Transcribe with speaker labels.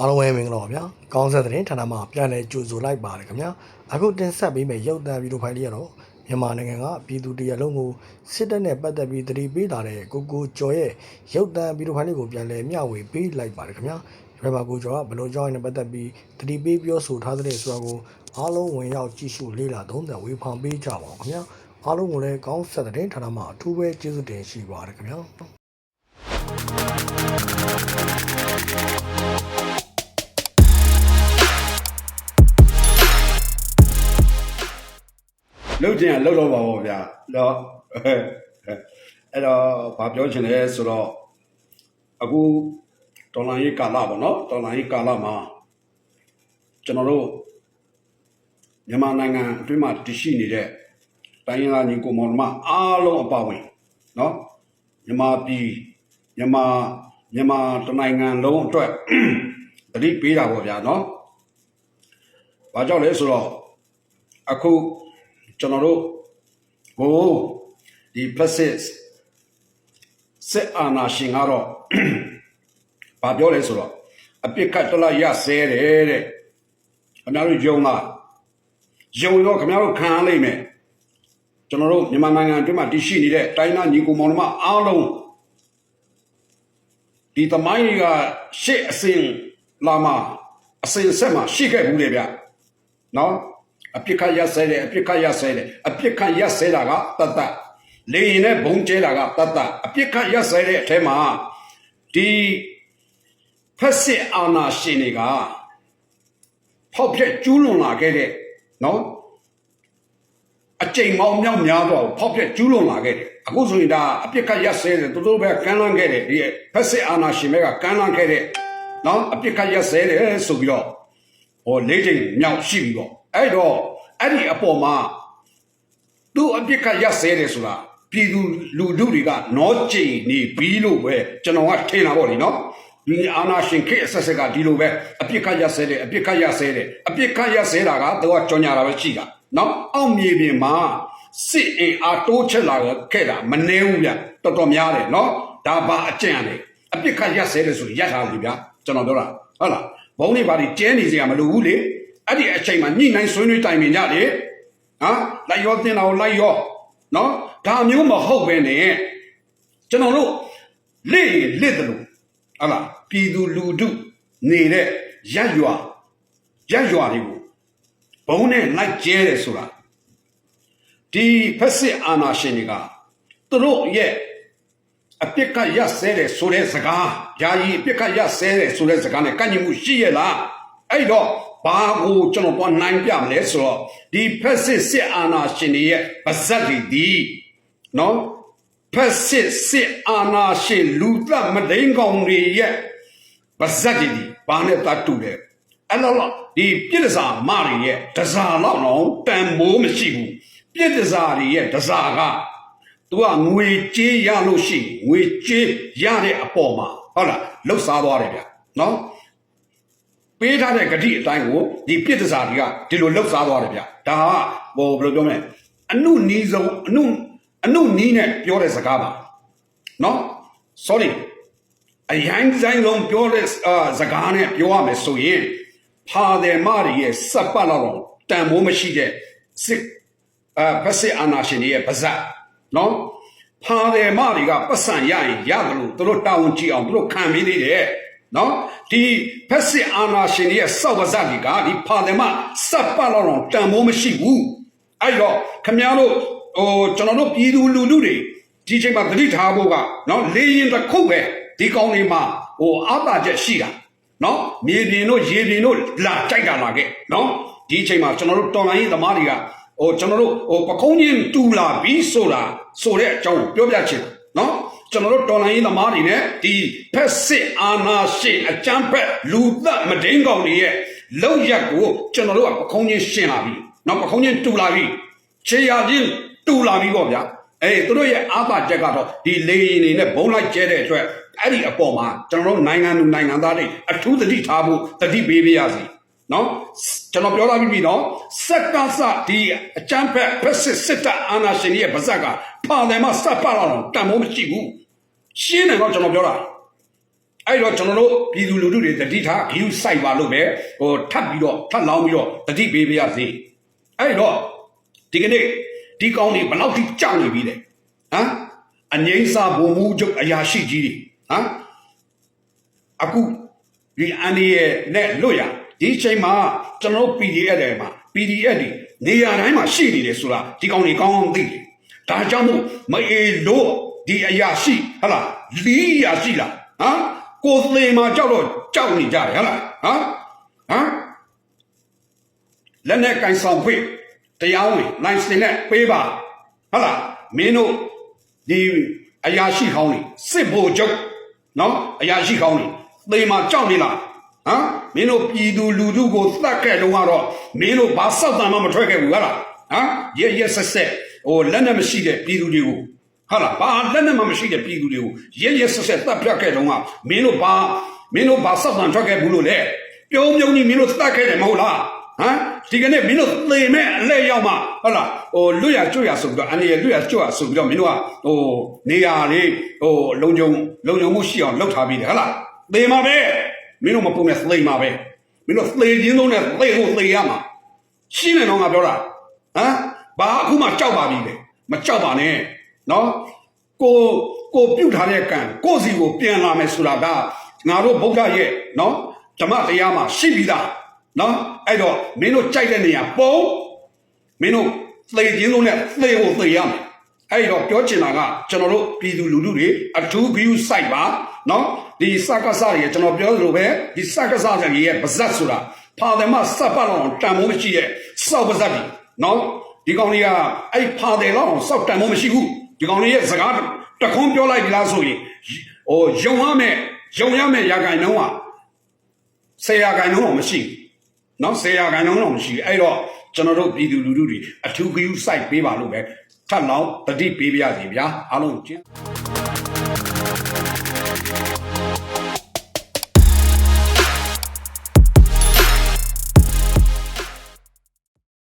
Speaker 1: အားလုံးပဲမင်္ဂလာပါဗျာ။ကောင်းဆက်တဲ့ဌာနမှာပြန်လည်ကြိုဆိုလိုက်ပါတယ်ခင်ဗျာ။အခုတင်ဆက်ပေးမယ့်ရုပ်သံဗီဒီယိုဖိုင်လေးကတော့မြန်မာနိုင်ငံကပြည်သူတရလုံးကိုစစ်တပ်နဲ့ပတ်သက်ပြီးတတိပေးလာတဲ့ကိုကိုကျော်ရဲ့ရုပ်သံဗီဒီယိုဖိုင်လေးကိုပြန်လည်မျှဝေပေးလိုက်ပါတယ်ခင်ဗျာ။ဒီဘက်မှာကိုကျော်ကဘလို့ကြောင်းနဲ့ပတ်သက်ပြီးတတိပေးပြောဆိုထားတဲ့ဆိုတာကိုအားလုံးဝင်ရောက်ကြည့်ရှုလေ့လာသုံးသပ်ဝေဖန်ပေးကြပါဦးခင်ဗျာ။အားလုံးကိုလည်းကောင်းဆက်တဲ့ဌာနမှာအထူးပဲကျေးဇူးတင်ရှိပါတယ်ခင်ဗျာ။
Speaker 2: လှုပ်ခြင်းကလှုပ်တော့ပါဘောဗျာတော့အဲ့တော့ဘာပြောချင်လဲဆိုတော့အခုဒေါ်လာရေးကာလပေါ့နော်ဒေါ်လာရေးကာလမှာကျွန်တော်တို့မြန်မာနိုင်ငံအတွင်းမှာတည်ရှိနေတဲ့တိုင်းရင်းသားညီကိုမောင်နှမအားလုံးအပါဝင်နော်မြန်မာပြည်မြန်မာမြန်မာတနိုင်ငံလုံးအတွက်တတိပေးတာပေါ့ဗျာနော်ဘာကြောင့်လဲဆိုတော့အခု ကျွန်တော်တို့ဟိုဒီ places စစ်အာဏာရှင်ကတော့ဘာပြောလဲဆိုတော့အပြစ်ကတ်တလရဆဲတယ်တဲ့ခင်ဗျားတို့ယုံလားယုံတော့ခင်ဗျားတို့ခံရလိမ့်မယ်ကျွန်တော်တို့မြန်မာနိုင်ငံအတွင်းမှာတည်ရှိနေတဲ့တိုင်းသားညီကိုမောင်နှမအားလုံးဒီသမိုင်းကြီးကရှေ့အစဉ်လာမှာအစဉ်ဆက်မှာရှိခဲ့ဘူးလေဗျနော် အပြစ်ခတ်ရက်ဆဲတယ်အပြစ်ခတ်ရက်ဆဲတယ်အပြစ်ခတ်ရက်ဆဲတာကတတ်တတ်လေရင်နဲ့ဘုံကျဲတာကတတ်တတ်အပြစ်ခတ်ရက်ဆဲတဲ့အထဲမှာဒီဖက်စစ်အာဏာရှင်တွေကဖောက်ဖျက်ကျူးလွန်လာခဲ့တဲ့နော်အကြိမ်မောင်မြောက်များတော့ဖောက်ဖျက်ကျူးလွန်လာခဲ့တယ်အခုဆိုရင်ဒါအပြစ်ခတ်ရက်ဆဲတယ်သူတို့ပဲကမ်းလှမ်းခဲ့တယ်ဒီဖက်စစ်အာဏာရှင်တွေကကမ်းလှမ်းခဲ့တဲ့နော်အပြစ်ခတ်ရက်ဆဲတယ်ဆိုပြီးတော့ဟောလေးချိန်မြောက်ရှိပြီပေါ့ အဲ့တော့အဲ့ဒီအပေါ်မှာသူ့အပြစ်ကရက်ဆဲတယ်ဆိုတာပြည်သူလူထုတွေကနောကြိန်နေပြီးလို့ပဲကျွန်တော်ကထင်တာပေါ့လေနော်ဒီအာနာရှင်ခေတ်အဆက်ဆက်ကဒီလိုပဲအပြစ်ကရက်ဆဲတယ်အပြစ်ကရက်ဆဲတယ်အပြစ်ကရက်ဆဲတာကသူကကြော်ညာတာပဲရှိတာနော်အောက်မြေပြင်မှာစစ်အင်အားတိုးချက်လာခဲ့တာမနှဲဘူးဗျတော်တော်များတယ်နော်ဒါဘာအကျင့်ရလဲအပြစ်ကရက်ဆဲတယ်ဆိုရက်ထားပြီဗျကျွန်တော်ပြောတာဟုတ်လားဘုံတွေဘာတွေကျဲနေစရာမလိုဘူးလေ အဲ့ဒီအချိန်မှာညှိနှိုင်းဆွေးနွေးတိုင်ပင်ကြတယ်ဟာလိုက်ရောတင်တော်လိုက်ရောနော်ဒါမျိုးမဟုတ်ပဲနဲ့ကျွန်တော်တို့လက်ရည်လက်တယ်လို့ဟာလားပြည်သူလူထုနေတဲ့ရက်ရွာရက်ရွာတွေကိုဘုံနဲ့လိုက်ကျဲတယ်ဆိုတာဒီဖက်စစ်အာဏာရှင်တွေကသူတို့ရဲ့အပြစ်ကရဆဲတယ်ဆိုတဲ့စကားယာယီအပြစ်ကရဆဲတယ်ဆိုတဲ့စကားနဲ့ကန့်ညင်မှုရှိရဲ့လားအဲ့တော့ ဘာကိုကျွန်တော်တော့နိုင်ပြမလဲဆိုတော့ဒီဖက်စစ်စစ်အာဏာရှင်တွေရဲ့ပါဇက်တွေဒီနော်ဖက်စစ်စစ်အာဏာရှင်လူသက်မဒိန်ကောင်တွေရဲ့ပါဇက်တွေဒီဘာနဲ့တတ်တူတယ်အဲ့တော့ဒီပြစ်ဒစာမတွေရဲ့ဒစာတော့တော့တန်မိုးမရှိဘူးပြစ်ဒစာတွေရဲ့ဒစာက तू ကငွေကြေးရလို့ရှိရင်ငွေကြေးရတဲ့အပေါ်မှာဟုတ်လားလှုပ်ရှားသွားတယ်ဗျနော် ပေးထားတဲ့ဂတိအတိုင်းကိုဒီပြစ်ဒစာတွေကဒီလိုလှုပ်ရှားသွားတယ်ဗျဒါကဟိုဘယ်လိုပြောမလဲအနုနီးဆုံးအနုအနုနီးနဲ့ပြောတဲ့စကားပါနော် sorry အရင်ဒီဇိုင်းလုံးပြောတဲ့အာစကားနဲ့ပြောရမယ်ဆိုရင်ဖာတယ်မတွေရဲ့စက်ပတ်တော့တန်မိုးမရှိတဲ့စစ်အာဖက်စစ်အာနာရှင်တွေရဲ့ပါဇက်နော်ဖာတယ်မတွေကပတ်စံရရင်ရတယ်လို့သူတို့တာဝန်ကြည့်အောင်သူတို့ခံပြီးသေးတယ် နော်ဒီဖက်စစ်အာနာရှင်တွေရဲ့စောက်ပါဇက်တွေကဒီဖာတယ်မစက်ပတ်တော့တန်မိုးမရှိဘူးအဲ့တော့ခမည်းတော်ဟိုကျွန်တော်တို့ပြည်သူလူထုတွေဒီချိန်မှာသတိထားဖို့ကနော်လေရင်တစ်ခုပဲဒီကောင်းတွေမှာဟိုအာသာချက်ရှိတာနော်မြေပြင်တို့ရေပြင်တို့လာကြိုက်တာလာခဲ့နော်ဒီချိန်မှာကျွန်တော်တို့တော်လိုင်းရေးသမားတွေကဟိုကျွန်တော်တို့ဟိုပကုံးချင်းတူလာပြီးဆိုတာဆိုတဲ့အကြောင်းကိုပြောပြချင်တယ်နော် ကျွန်တော်တို့တော်လိုင်းရေးသမားတွေနဲ့ဒီဖက်စစ်အာဏာရှင်အကြမ်းဖက်လူသက်မဒိန်ကောင်တွေရဲ့လောက်ရက်ကိုကျွန်တော်တို့ကပကုံးချင်းရှင်းလာပြီနော်ပကုံးချင်းတူလာပြီခြေရချင်းတူလာပြီပေါ့ဗျာအေးသူတို့ရဲ့အာသာချက်ကတော့ဒီလေရင်တွေနဲ့ဘုံလိုက်ကျဲတဲ့အတွက်အဲ့ဒီအပေါ်မှာကျွန်တော်တို့နိုင်ငံသူနိုင်ငံသားတွေအထူးသတိထားဖို့သတိပေးပေးရစီ နော်ကျွန်တော်ပြောလာပြီပြီနော်စက်ကစဒီအချမ်းဖက်ဖက်စစ်စစ်တပ်အာဏာရှင်ရဲ့ဗဇက်ကဖာတယ်မစပ်ပါတော့တန်မိုးမရှိဘူးရှင်းတယ်တော့ကျွန်တော်ပြောတာအဲ့တော့ကျွန်တော်တို့ပြည်သူလူထုတွေတတိထားဂီယူစိုက်ပါလို့ပဲဟိုထပ်ပြီးတော့ထပ်လောင်းပြီးတော့တတိပေးပြရစေအဲ့တော့ဒီကနေ့ဒီကောင်းတွေဘယ်လောက်ထိကြောက်နေပြီလဲဟမ်အငိမ့်စာဘုံမှုချုပ်အရာရှိကြီးတွေဟမ်အခုဒီအန်ဒီရဲ့နဲ့လွတ်ရ ဒီအချိန်မှာကျွန်တော်တို့ PDF တွေမှာ PDF တွေနေရာတိုင်းမှာရှိနေတယ်ဆိုတာဒီကောင်းတွေကောင်းကောင်းသိတယ်ဒါကြောင့်မို့မအေလို့ဒီအရာရှိဟဟလားလီးအရာရှိလားဟမ်ကိုယ်သေးမှာကြောက်တော့ကြောက်နေကြတယ်ဟဟလားဟမ်ဟမ်လက်နဲ့ကင်ဆောင်ခွင့်တရားဝင်နိုင်စင်နဲ့ပေးပါဟဟလားမင်းတို့ဒီအရာရှိကောင်းနေစစ်ဘိုလ်ချုပ်နော်အရာရှိကောင်းနေသေမှာကြောက်နေလား ဟမ်မင်းတို့ပြည်သူလူထုကိုသတ်ခဲ့တော့ကတော့မင်းတို့ဘာစောက်တမ်းမှမထွက်ခဲ့ဘူးဟဟလားဟမ်ရဲရဲဆက်ဆက်ဟိုလက်နဲ့မရှိတဲ့ပြည်သူတွေကိုဟာလားဘာလက်နဲ့မှမရှိတဲ့ပြည်သူတွေကိုရဲရဲဆက်ဆက်တပ်ဖြတ်ခဲ့တော့ကမင်းတို့ဘာမင်းတို့ဘာစောက်တန်ထွက်ခဲ့ဘူးလို့လေပြုံးပြုံးကြီးမင်းတို့တတ်ခဲ့တယ်မဟုတ်လားဟမ်ဒီကနေ့မင်းတို့သေမဲ့အလဲရောက်မှဟုတ်လားဟိုလွတ်ရကျွတ်ရဆိုပြီးတော့အနေရလွတ်ရကျွတ်ရဆိုပြီးတော့မင်းတို့ကဟိုနေရာလေးဟိုလုံခြုံလုံခြုံမှုရှိအောင်လုပ်ထားပြီးတယ်ဟုတ်လားသေမှာပဲ မင်းတို့မပုံနဲ့သေမှာပဲမင်းတို့သေခြင်းလုံးနဲ့သေဖို့သေရမှာရှင်းနေတော့ငါပြောတာဟမ်ဘာအခုမှကြောက်ပါပြီလေမကြောက်ပါနဲ့နော်ကိုကိုပြုတ်ထားတဲ့ကံကိုယ့်စီကိုပြန်လာမယ်ဆိုတာကငါတို့ဗုဒ္ဓရဲ့နော်ဓမ္မတရားမှာရှိပြီးသားနော်အဲ့တော့မင်းတို့ကြိုက်တဲ့နေရာပုံမင်းတို့သေခြင်းလုံးနဲ့သေဖို့သေရမယ်အဲ့တော့ပြောချင်တာကကျွန်တော်တို့ပြည်သူလူထုတွေအထူး view site ပါနော် ဒီစက္ကစတွေကျွန်တော်ပြောသလိုပဲဒီစက္ကစတွေရဲ့ပါဇက်ဆိုတာဖာတယ်မစပ်ပတ်အောင်တန်မိုးမရှိရဲ့စောက်ပါဇက်ကြီးနော်ဒီကောင်လေးကအဲ့ဖာတယ်လောက်အောင်စောက်တန်မိုးမရှိဘူးဒီကောင်လေးရဲ့စကားတခွန်းပြောလိုက်ပြီလားဆိုရင်ဟိုယုံရမယ်ယုံရမယ်ရာဂိုင်နှုံးကဆယ်ရာဂိုင်နှုံးတော့မရှိဘူးနော်ဆယ်ရာဂိုင်နှုံးတော့မရှိဘူးအဲ့တော့ကျွန်တော်တို့ပြည်သူလူထုတွေအထူးဂရုစိုက်ပေးပါလို့ပဲထပ်လောင်းတတိပေးပါရစီဗျာအားလုံးကျေးဇူး